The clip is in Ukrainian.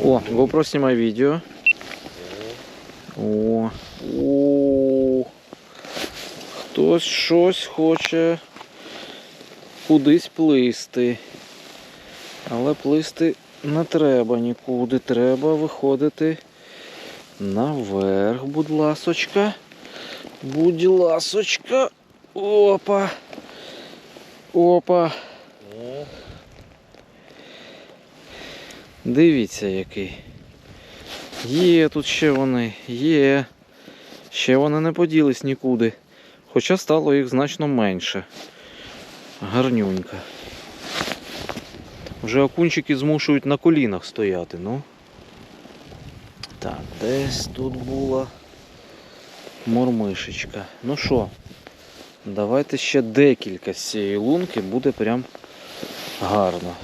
О, GoPro знімай відео. О, о. Хтось щось хоче кудись плисти. Але плисти не треба нікуди. Треба виходити наверх, будь ласочка. Будь ласочка. Опа. Опа. Дивіться який. Є тут ще вони, є. Ще вони не поділись нікуди. Хоча стало їх значно менше. Гарнюнька. Вже окунчики змушують на колінах стояти, ну. Так, десь тут була мормишечка. Ну що, давайте ще декілька з цієї лунки буде прям гарно.